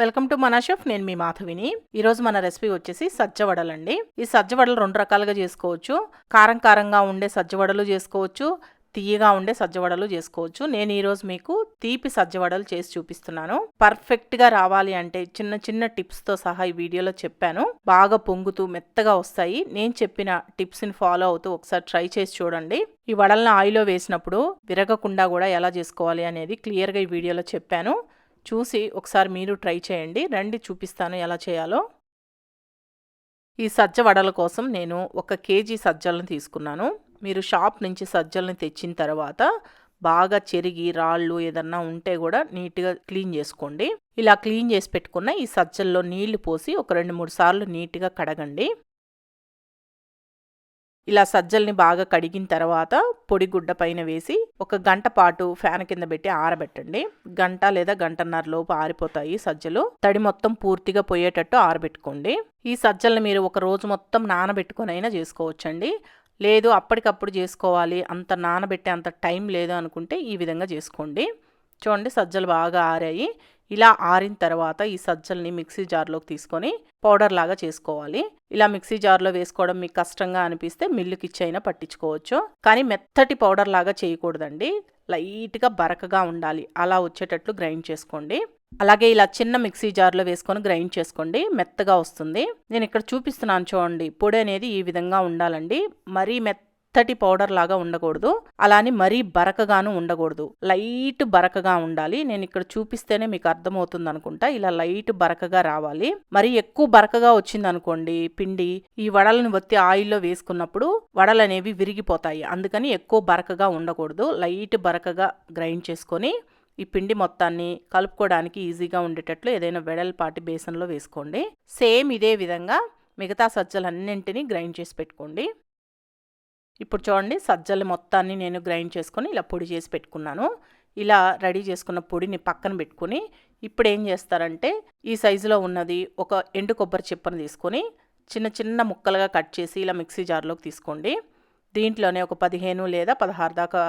Welcome to మన chef నేను మీ మాధవిని. ఈరోజు మన రెసిపీ వచ్చేసి సజ్జవడలండి ఈ సజ్జవడలు రెండు రకాలుగా చేసుకోవచ్చు. కారం కారంగా ఉండే సజ్జవడలు చేసుకోవచ్చు. తీయగా ఉండే సజ్జవడలు చేసుకోవచ్చు. నేను ఈరోజు మీకు తీపి సజ్జవడలు చేసి చూపిస్తున్నాను. పర్ఫెక్ట్గా రావాలి అంటే చిన్న చిన్న టిప్స్తో సహా ఈ వీడియోలో చెప్పాను. బాగా పొంగుతూ మెత్తగా వస్తాయి. నేను చెప్పిన టిప్స్ని ఫాలో అవుతూ ఒకసారి ట్రై చేసి చూడండి. ఈ వడలను ఆయిల్లో వేసినప్పుడు విరగకుండా కూడా ఎలా చేసుకోవాలి అనేది క్లియర్గా ఈ వీడియోలో చెప్పాను. చూసి ఒకసారి మీరు ట్రై చేయండి. రండి చూపిస్తాను ఎలా చేయాలో. ఈ సజ్జ వడల కోసం నేను ఒక కేజీ సజ్జలను తీసుకున్నాను. మీరు షాప్ నుంచి సజ్జలను తెచ్చిన తర్వాత బాగా చెరిగి రాళ్ళు ఏదన్నా ఉంటే కూడా నీట్గా క్లీన్ చేసుకోండి. ఇలా క్లీన్ చేసి పెట్టుకున్న ఈ సజ్జల్లో నీళ్ళు పోసి ఒక రెండు మూడు సార్లు నీట్గా కడగండి. ఇలా సజ్జల్ని బాగా కడిగిన తర్వాత పొడి గుడ్డ పైన వేసి ఒక గంట పాటు ఫ్యాన్ కింద పెట్టి ఆరబెట్టండి. గంట లేదా గంటన్నర లోపు ఆరిపోతాయి సజ్జలు. తడి మొత్తం పూర్తిగా పోయేటట్టు ఆరబెట్టుకోండి. ఈ సజ్జల్ని మీరు ఒక రోజు మొత్తం నానబెట్టుకొని అయినా చేసుకోవచ్చండి. లేదు అప్పటికప్పుడు చేసుకోవాలి. అంత నానబెట్టే అంత టైం లేదు అనుకుంటే ఈ విధంగా చేసుకోండి. చూడండి సజ్జలు బాగా ఆరాయి. ఇలా ఆరిన తర్వాత ఈ సజ్జల్ని మిక్సీ జార్లోకి తీసుకొని పౌడర్ లాగా చేసుకోవాలి. ఇలా మిక్సీ జార్లో వేసుకోవడం మీకు కష్టంగా అనిపిస్తే మిల్లుకి ఇచ్చైనా పట్టించుకోవచ్చు. కానీ మెత్తటి పౌడర్ లాగా చేయకూడదండి. లైట్గా బరకగా ఉండాలి. అలా వచ్చేటట్లు గ్రైండ్ చేసుకోండి. అలాగే ఇలా చిన్న మిక్సీ జార్లో వేసుకొని గ్రైండ్ చేసుకోండి. మెత్తగా వస్తుంది. నేను ఇక్కడ చూపిస్తున్నాను చూడండి. పొడి అనేది ఈ విధంగా ఉండాలండి. మరీ మెత్త మెత్తటి పౌడర్ లాగా ఉండకూడదు. అలానే మరీ బరకగాను ఉండకూడదు. లైట్ బరకగా ఉండాలి. నేను ఇక్కడ చూపిస్తేనే మీకు అర్థమవుతుంది అనుకుంటా. ఇలా లైట్ బరకగా రావాలి. మరి ఎక్కువ బరకగా వచ్చింది అనుకోండి పిండి ఈ వడలను వత్తి ఆయిల్లో వేసుకున్నప్పుడు వడలు అనేవి విరిగిపోతాయి. అందుకని ఎక్కువ బరకగా ఉండకూడదు. లైట్ బరకగా గ్రైండ్ చేసుకొని ఈ పిండి మొత్తాన్ని కలుపుకోవడానికి ఈజీగా ఉండేటట్లు ఏదైనా వెడల్పాటి బేసన్లో వేసుకోండి. సేమ్ ఇదే విధంగా మిగతా సజ్జలన్నింటినీ గ్రైండ్ చేసి పెట్టుకోండి. ఇప్పుడు చూడండి సజ్జలు మొత్తాన్ని నేను గ్రైండ్ చేసుకొని ఇలా పొడి చేసి పెట్టుకున్నాను. ఇలా రెడీ చేసుకున్న పొడిని పక్కన పెట్టుకుని ఇప్పుడు ఏం చేస్తారంటే ఈ సైజులో ఉన్నది ఒక ఎండు కొబ్బరి చిప్పను తీసుకొని చిన్న చిన్న ముక్కలుగా కట్ చేసి ఇలా మిక్సీ జార్లోకి తీసుకోండి. దీంట్లోనే ఒక పదిహేను లేదా పదహారు దాకా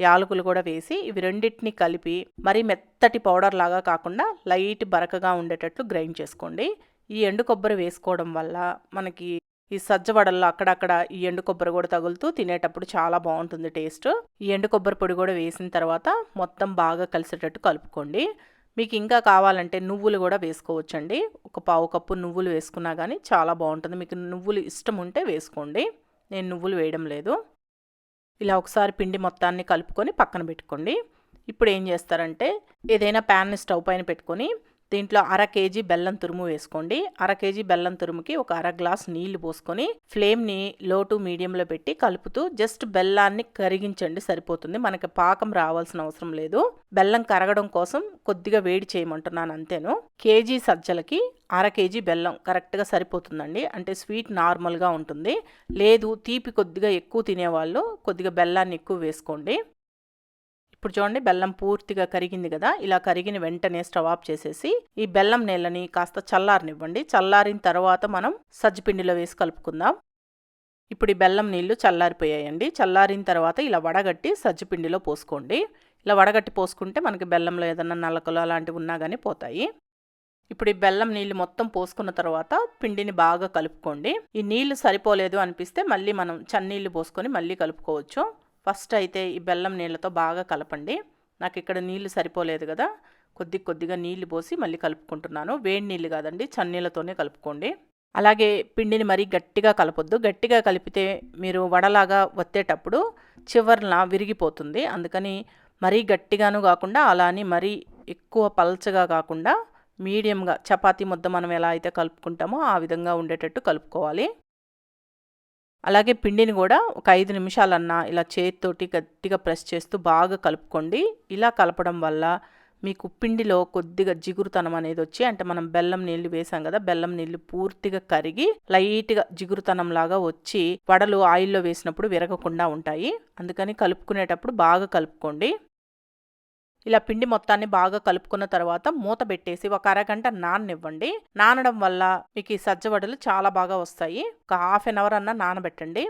యాలకులు కూడా వేసి ఇవి రెండింటిని కలిపి మరీ మెత్తటి పౌడర్ లాగా కాకుండా లైట్ బరకగా ఉండేటట్లు గ్రైండ్ చేసుకోండి. ఈ ఎండు కొబ్బరి వేసుకోవడం వల్ల మనకి ఈ సజ్జ వడల్లో అక్కడక్కడ ఈ ఎండు కొబ్బరి కూడా తగులుతూ తినేటప్పుడు చాలా బాగుంటుంది టేస్ట్. ఈ ఎండు కొబ్బరి పొడి కూడా వేసిన తర్వాత మొత్తం బాగా కలిసేటట్టు కలుపుకోండి. మీకు ఇంకా కావాలంటే నువ్వులు కూడా వేసుకోవచ్చండి. ఒక పావు కప్పు నువ్వులు వేసుకున్నా కానీ చాలా బాగుంటుంది. మీకు నువ్వులు ఇష్టం ఉంటే వేసుకోండి. నేను నువ్వులు వేయడం లేదు. ఇలా ఒకసారి పిండి మొత్తాన్ని కలుపుకొని పక్కన పెట్టుకోండి. ఇప్పుడు ఏం చేస్తారంటే ఏదైనా ప్యాన్ని స్టవ్ పైన పెట్టుకొని దీంట్లో అర కేజీ బెల్లం తురుము వేసుకోండి. అర కేజీ బెల్లం తురుముకి ఒక అర గ్లాస్ నీళ్ళు పోసుకొని ఫ్లేమ్ని లో టు మీడియంలో పెట్టి కలుపుతూ జస్ట్ బెల్లాన్ని కరిగించండి సరిపోతుంది. మనకి పాకం రావాల్సిన అవసరం లేదు. బెల్లం కరగడం కోసం కొద్దిగా వేడి చేయమంటున్నాను అంతేను. కేజీ సజ్జలకి అర కేజీ బెల్లం కరెక్ట్గా సరిపోతుందండి. అంటే స్వీట్ నార్మల్గా ఉంటుంది. లేదు తీపి కొద్దిగా ఎక్కువ తినేవాళ్ళు కొద్దిగా బెల్లాన్ని ఎక్కువ వేసుకోండి. ఇప్పుడు చూడండి బెల్లం పూర్తిగా కరిగింది కదా? ఇలా కరిగిన వెంటనే స్టవ్ ఆఫ్ చేసేసి ఈ బెల్లం నీళ్ళని కాస్త చల్లారనివ్వండి. చల్లారిన తర్వాత మనం సజ్జిపిండిలో వేసి కలుపుకుందాం. ఇప్పుడు ఈ బెల్లం నీళ్ళు చల్లారిపోయాయండి. చల్లారిన తర్వాత ఇలా వడగట్టి సజ్జిపిండిలో పోసుకోండి. ఇలా వడగట్టి పోసుకుంటే మనకి బెల్లంలో ఏదన్నా నలకలు అలాంటివి ఉన్నా కానీ పోతాయి. ఇప్పుడు ఈ బెల్లం నీళ్ళు మొత్తం పోసుకున్న తర్వాత పిండిని బాగా కలుపుకోండి. ఈ నీళ్ళు సరిపోలేదు అనిపిస్తే మళ్ళీ మనం చన్నీళ్ళు పోసుకొని మళ్ళీ కలుపుకోవచ్చు. ఫస్ట్ అయితే ఈ బెల్లం నీళ్ళతో బాగా కలపండి. నాకు ఇక్కడ నీళ్ళు సరిపోలేదు కదా. కొద్ది కొద్దిగా నీళ్ళు పోసి మళ్ళీ కలుపుకుంటున్నాను. వేడి నీళ్ళు కాదండి చన్నీళ్ళతోనే కలుపుకోండి. అలాగే పిండిని మరీ గట్టిగా కలపొద్దు. గట్టిగా కలిపితే మీరు వడలాగా వత్తేటప్పుడు చివరిన విరిగిపోతుంది. అందుకని మరీ గట్టిగాను కాకుండా అలా అని మరీ ఎక్కువ పల్చగా కాకుండా మీడియంగా చపాతీ ముద్ద మనం ఎలా అయితే కలుపుకుంటామో ఆ విధంగా ఉండేటట్టు కలుపుకోవాలి. అలాగే పిండిని కూడా ఒక ఐదు నిమిషాలన్నా ఇలా చేతితోటి గట్టిగా ప్రెస్ చేస్తూ బాగా కలుపుకోండి. ఇలా కలపడం వల్ల మీకు పిండిలో కొద్దిగా జిగురుతనం అనేది వచ్చి అంటే మనం బెల్లం నీళ్ళు వేసాం కదా బెల్లం నీళ్ళు పూర్తిగా కరిగి లైట్గా జిగురుతనం లాగా వచ్చి వడలు ఆయిల్లో వేసినప్పుడు విరగకుండా ఉంటాయి. అందుకని కలుపుకునేటప్పుడు బాగా కలుపుకోండి. ఇలా పిండి మొత్తాన్ని బాగా కలుపుకున్న తర్వాత మూత పెట్టేసి ఒక అరగంట నాననివ్వండి. నానడం వల్ల మీకు ఈ సజ్జవడలు చాలా బాగా వస్తాయి. ఒక హాఫ్ అన్ అవర్ అన్న నానబెట్టండి.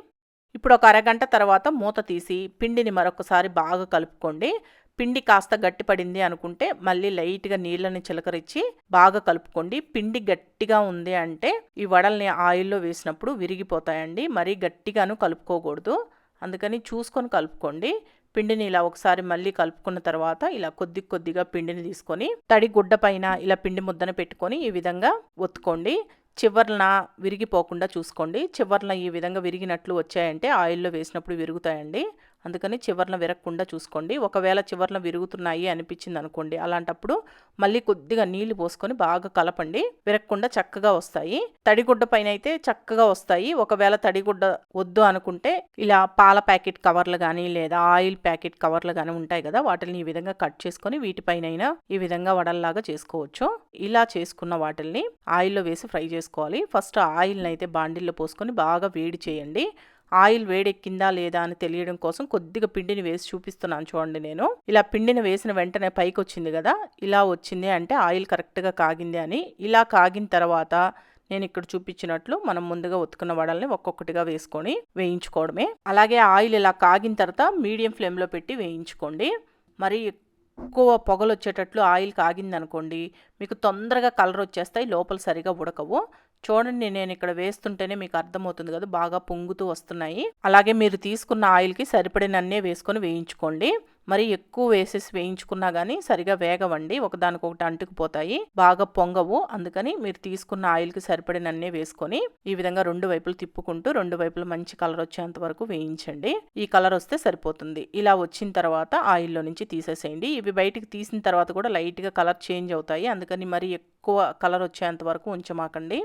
ఇప్పుడు ఒక అరగంట తర్వాత మూత తీసి పిండిని మరొకసారి బాగా కలుపుకోండి. పిండి కాస్త గట్టిపడింది అనుకుంటే మళ్ళీ లైట్గా నీళ్ళని చిలకరించి బాగా కలుపుకోండి. పిండి గట్టిగా ఉంది అంటే ఈ వడల్ని ఆయిల్లో వేసినప్పుడు విరిగిపోతాయండి. మరీ గట్టిగాను కలుపుకోకూడదు. అందుకని చూసుకొని కలుపుకోండి. పిండిని ఇలా ఒకసారి మళ్ళీ కలుపుకున్న తర్వాత ఇలా కొద్ది కొద్దిగా పిండిని తీసుకొని తడి గుడ్డ పైన ఇలా పిండి ముద్దన పెట్టుకొని ఈ విధంగా ఒత్తుకోండి. చివర్న విరిగిపోకుండా చూసుకోండి. చివర్న ఈ విధంగా విరిగినట్లు వచ్చాయంటే ఆయిల్లో వేసినప్పుడు విరుగుతాయండి. అందుకని చివర్న విరగకుండా చూసుకోండి. ఒకవేళ చివర్న విరుగుతున్నాయి అనిపించింది అనుకోండి అలాంటప్పుడు మళ్ళీ కొద్దిగా నీళ్ళు పోసుకొని బాగా కలపండి. విరగకుండా చక్కగా వస్తాయి. తడిగుడ్డ పైన అయితే చక్కగా వస్తాయి. ఒకవేళ తడిగుడ్డ వద్దు అనుకుంటే ఇలా పాల ప్యాకెట్ కవర్లు కానీ లేదా ఆయిల్ ప్యాకెట్ కవర్లు కానీ ఉంటాయి కదా వాటిని ఈ విధంగా కట్ చేసుకొని వీటిపైన ఈ విధంగా వడల్లాగా చేసుకోవచ్చు. ఇలా చేసుకున్న వాటిల్ని ఆయిల్లో వేసి ఫ్రై చేసుకోవాలి. ఫస్ట్ ఆయిల్ని అయితే బాండిల్లో పోసుకొని బాగా వేడి చేయండి. ఆయిల్ వేడెక్కిందా లేదా అని తెలియడం కోసం కొద్దిగా పిండిని వేసి చూపిస్తున్నాను చూడండి నేను. ఇలా పిండిని వేసిన వెంటనే పైకి వచ్చింది కదా ఇలా వచ్చింది అంటే ఆయిల్ కరెక్ట్గా కాగింది అని. ఇలా కాగిన తర్వాత నేను ఇక్కడ చూపించినట్లు మనం ముందుగా ఉతుకున్న వడల్ని ఒక్కొక్కటిగా వేసుకొని వేయించుకోవడమే. అలాగే ఆయిల్ ఇలా కాగిన తర్వాత మీడియం ఫ్లేమ్లో పెట్టి వేయించుకోండి. మరి ఎక్కువ పొగలు వచ్చేటట్లు ఆయిల్ కాగింది అనుకోండి మీకు తొందరగా కలర్ వచ్చేస్తాయి లోపల సరిగా ఉడకవు. చూడండి నేను ఇక్కడ వేస్తుంటేనే మీకు అర్థమవుతుంది కదా బాగా పొంగుతూ వస్తున్నాయి. అలాగే మీరు తీసుకున్న ఆయిల్కి సరిపడినన్నే వేసుకొని వేయించుకోండి. మరి ఎక్కువ వేసేసి వేయించుకున్నా కానీ సరిగా వేగవండి ఒకదానికొకటి అంటుకుపోతాయి బాగా పొంగవు. అందుకని మీరు తీసుకున్న ఆయిల్కి సరిపడినన్నే వేసుకొని ఈ విధంగా రెండు వైపులు తిప్పుకుంటూ రెండు వైపులు మంచి కలర్ వచ్చేంత వరకు వేయించండి. ఈ కలర్ వస్తే సరిపోతుంది. ఇలా వచ్చిన తర్వాత ఆయిల్లో నుంచి తీసేసేయండి. ఇవి బయటికి తీసిన తర్వాత కూడా లైట్గా కలర్ చేంజ్ అవుతాయి. అందుకని మరి ఎక్కువ కలర్ వచ్చేంత వరకు ఉంచమాకండి.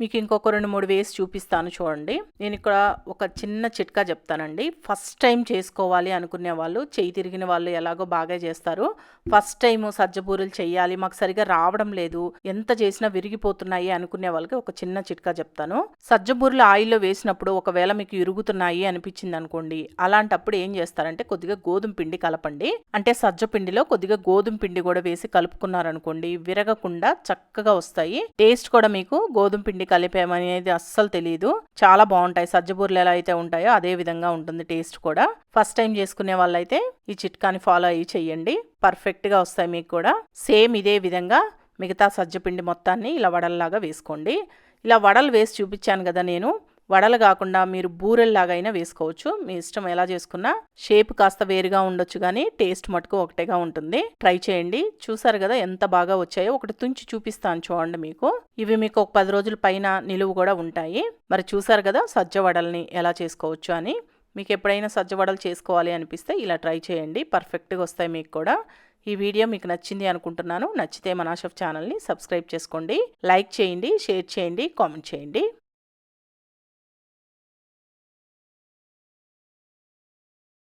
మీకు ఇంకొక రెండు మూడు వేసి చూపిస్తాను చూడండి. నేను ఇక్కడ ఒక చిన్న చిట్కా చెప్తానండి. ఫస్ట్ టైం చేసుకోవాలి అనుకునే వాళ్ళు చేయి తిరిగిన వాళ్ళు ఎలాగో బాగా చేస్తారు. ఫస్ట్ టైం సజ్జబూరులు చేయాలి మాకు సరిగా రావడం లేదు ఎంత చేసినా విరిగిపోతున్నాయి అనుకునే వాళ్ళకి ఒక చిన్న చిట్కా చెప్తాను. సజ్జబూరులు ఆయిల్లో వేసినప్పుడు ఒకవేళ మీకు ఇరుగుతున్నాయి అనిపించింది అనుకోండి అలాంటప్పుడు ఏం చేస్తారంటే కొద్దిగా గోధుమ పిండి కలపండి. అంటే సజ్జ పిండిలో కొద్దిగా గోధుమ పిండి కూడా వేసి కలుపుకున్నారనుకోండి విరగకుండా చక్కగా వస్తాయి. టేస్ట్ కూడా మీకు గోధుమ పిండి కలిపామనేది అస్సలు తెలియదు చాలా బాగుంటాయి. సజ్జబూర్లు ఎలా అయితే ఉంటాయో అదే విధంగా ఉంటుంది టేస్ట్ కూడా. ఫస్ట్ టైం చేసుకునే వాళ్ళైతే ఈ చిట్కాని ఫాలో అయ్యి చెయ్యండి. పర్ఫెక్ట్గా వస్తాయి మీకు కూడా. సేమ్ ఇదే విధంగా మిగతా సజ్జపిండి మొత్తాన్ని ఇలా వడల్లాగా వేసుకోండి. ఇలా వడలు వేసి చూపించాను కదా నేను. వడలు కాకుండా మీరు బూరెల్లాగైనా వేసుకోవచ్చు. మీ ఇష్టం ఎలా చేసుకున్నా షేప్ కాస్త వేరుగా ఉండొచ్చు కానీ టేస్ట్ మటుకు ఒకటేగా ఉంటుంది. ట్రై చేయండి. చూసారు కదా ఎంత బాగా వచ్చాయో. ఒకటి తుంచి చూపిస్తాను చూడండి మీకు. ఇవి మీకు ఒక పది రోజుల పైన నిలువు కూడా ఉంటాయి. మరి చూసారు కదా సజ్జ వడల్ని ఎలా చేసుకోవచ్చు అని. మీకు ఎప్పుడైనా సజ్జ వడలు చేసుకోవాలి అనిపిస్తే ఇలా ట్రై చేయండి. పర్ఫెక్ట్గా వస్తాయి మీకు కూడా. ఈ వీడియో మీకు నచ్చింది అనుకుంటున్నాను. నచ్చితే మనాషఫ్ ఛానల్ని సబ్స్క్రైబ్ చేసుకోండి. లైక్ చేయండి షేర్ చేయండి కామెంట్ చేయండి.